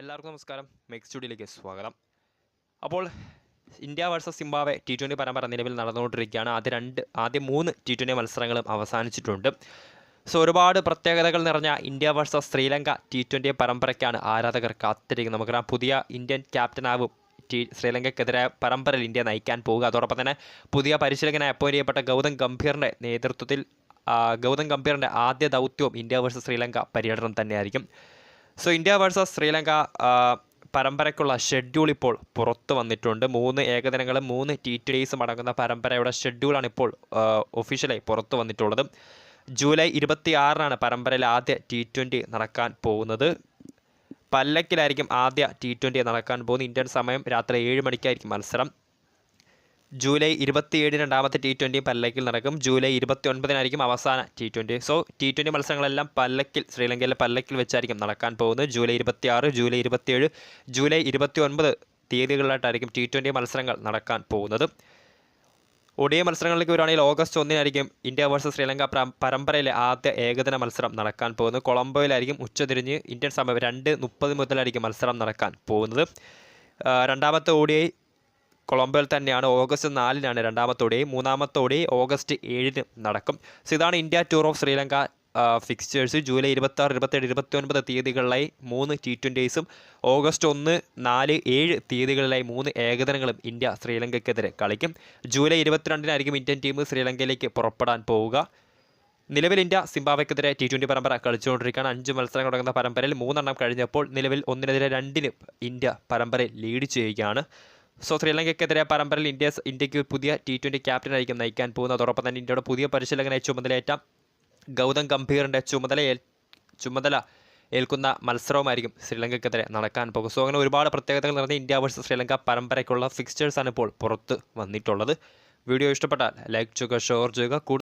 എല്ലാവർക്കും നമസ്കാരം. മെക്സ് സ്റ്റുഡിയോയിലേക്ക് സ്വാഗതം. അപ്പോൾ India versus Zimbabwe T twenty പരമ്പര നിലവിൽ നടന്നുകൊണ്ടിരിക്കുകയാണ്. ആദ്യ രണ്ട് ആദ്യ മൂന്ന് ടി ട്വന്റി മത്സരങ്ങളും അവസാനിച്ചിട്ടുണ്ട്. സോ ഒരുപാട് പ്രത്യേകതകൾ നിറഞ്ഞ India versus Sri Lanka T twenty പരമ്പരയ്ക്കാണ് ആരാധകർ കാത്തിരിക്കുന്നത്. നമുക്കറിയാം പുതിയ ഇന്ത്യൻ ക്യാപ്റ്റനാവും ടി ശ്രീലങ്കയ്ക്കെതിരെ പരമ്പരയിൽ ഇന്ത്യ നയിക്കാൻ പോവുക അതോടൊപ്പം തന്നെ പുതിയ പരിശീലകനായി അപ്പോയിന്റ് ചെയ്യപ്പെട്ട ഗൗതം ഗംഭീറിന്റെ നേതൃത്വത്തിൽ ഗൗതം ഗംഭീറിന്റെ ആദ്യ ദൗത്യവും ഇന്ത്യ വേഴ്സസ് ശ്രീലങ്ക പര്യടനം തന്നെയായിരിക്കും. സോ ഇന്ത്യ വേഴ്സസ് ശ്രീലങ്ക പരമ്പരയ്ക്കുള്ള ഷെഡ്യൂൾ ഇപ്പോൾ പുറത്തു വന്നിട്ടുണ്ട്. മൂന്ന് ഏകദിനങ്ങളും മൂന്ന് ടി ട്വന്റീസും അടങ്ങുന്ന പരമ്പരയുടെ ഷെഡ്യൂളാണ് ഇപ്പോൾ ഒഫീഷ്യലായി പുറത്തു വന്നിട്ടുള്ളത്. ജൂലൈ ഇരുപത്തി ആറിനാണ് പരമ്പരയിൽ ആദ്യ ടി ട്വന്റി നടക്കാൻ പോകുന്നത്. പല്ലക്കിലായിരിക്കും ആദ്യ ടി ട്വന്റി നടക്കാൻ പോകുന്നത്. ഇന്ത്യൻ സമയം രാത്രി ഏഴ് മണിക്കായിരിക്കും മത്സരം. ജൂലൈ ഇരുപത്തിയേഴിന് രണ്ടാമത്തെ ടി ട്വന്റി പല്ലക്കിൽ നടക്കും. ജൂലൈ ഇരുപത്തി ഒൻപതിനായിരിക്കും അവസാന T twenty so T twenty മത്സരങ്ങളെല്ലാം പല്ലക്കിൽ ശ്രീലങ്കയിലെ പല്ലക്കിൽ വെച്ചായിരിക്കും നടക്കാൻ പോകുന്നത്. ജൂലൈ ഇരുപത്തിയാറ് ജൂലൈ ഇരുപത്തിയേഴ് ജൂലൈ ഇരുപത്തി ഒൻപത് തീയതികളിലായിട്ടായിരിക്കും ടി ട്വന്റി മത്സരങ്ങൾ നടക്കാൻ പോകുന്നത്. ഒടിയ മത്സരങ്ങളിലേക്ക് വരുവാണെങ്കിൽ ഓഗസ്റ്റ് ഒന്നിനായിരിക്കും ഇന്ത്യ വേഴ്സസ് ശ്രീലങ്ക പ്ര- പരമ്പരയിലെ ആദ്യ ഏകദിന മത്സരം നടക്കാൻ പോകുന്നത്. കൊളംബോയിലായിരിക്കും ഉച്ചതിരിഞ്ഞ് ഇന്ത്യൻ സമയം രണ്ട് മുപ്പത് മുതലായിരിക്കും മത്സരം നടക്കാൻ പോകുന്നത്. രണ്ടാമത്തെ ഓടിഐ കൊളംബോയിൽ തന്നെയാണ് ഓഗസ്റ്റ് നാലിനാണ് രണ്ടാമത്തോടെയും മൂന്നാമത്തോടെയും ഓഗസ്റ്റ് ഏഴിന് നടക്കും. സോ ഇതാണ് India tour of Sri Lanka fixtures July ഇരുപത്താറ് ഇരുപത്തേഴ് ഇരുപത്തി ഒൻപത് തീയതികളിലായി മൂന്ന് ടി ട്വന്റീസും ഓഗസ്റ്റ് ഒന്ന് നാല് ഏഴ് തീയതികളിലായി മൂന്ന് ഏകദിനങ്ങളും ഇന്ത്യ ശ്രീലങ്കയ്ക്കെതിരെ കളിക്കും. ജൂലൈ ഇരുപത്തിരണ്ടിനായിരിക്കും ഇന്ത്യൻ ടീം ശ്രീലങ്കയിലേക്ക് പുറപ്പെടാൻ പോവുക. നിലവിൽ ഇന്ത്യ സിംബാബ്വെക്കെതിരെ ടി ട്വന്റി പരമ്പര കളിച്ചുകൊണ്ടിരിക്കുകയാണ്. അഞ്ച് മത്സരങ്ങൾ തുടങ്ങുന്ന പരമ്പരയിൽ മൂന്നെണ്ണം കഴിഞ്ഞപ്പോൾ നിലവിൽ ഒന്നിനെതിരെ രണ്ടിന് ഇന്ത്യ പരമ്പരയിൽ ലീഡ് ചെയ്യുകയാണ്. സോ ശ്രീലങ്കയ്ക്കെതിരെ പരമ്പരയിൽ ഇന്ത്യ ഇന്ത്യയ്ക്ക് പുതിയ ടി ട്വന്റി ക്യാപ്റ്റനായിരിക്കും നയിക്കാൻ പോകുന്നത്. അതോടൊപ്പം തന്നെ ഇന്ത്യയുടെ പുതിയ പരിശീലകനായി ചുമതലയേറ്റ ഗൗതം ഗംഭീറിന്റെ ചുമതല ചുമതല ഏൽക്കുന്ന മത്സരവുമായിരിക്കും ശ്രീലങ്കയ്ക്കെതിരെ നടക്കാൻ പോകും സോ അങ്ങനെ ഒരുപാട് പ്രത്യേകതകൾ നിറഞ്ഞ ഇന്ത്യ വേഴ്സസ് ശ്രീലങ്ക പരമ്പരയ്ക്കുള്ള ഫിക്സ്റ്റേഴ്സാണ് ഇപ്പോൾ പുറത്ത് വന്നിട്ടുള്ളത്. വീഡിയോ ഇഷ്ടപ്പെട്ടാൽ ലൈക്ക് ചെയ്യുക ഷെയർ ചെയ്യുക.